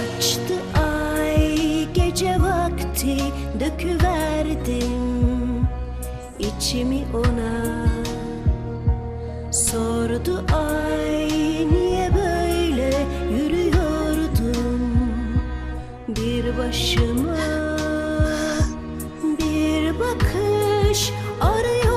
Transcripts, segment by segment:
Açtı ay gece vakti döküverdim içimi ona. Sordu ay niye böyle yürüyordum bir başıma Bir bakış arıyor.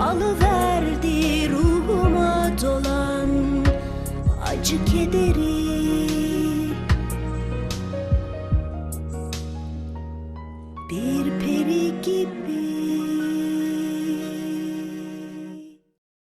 Alıverdi ruhuma dolan acı kederi. Bir peri gibi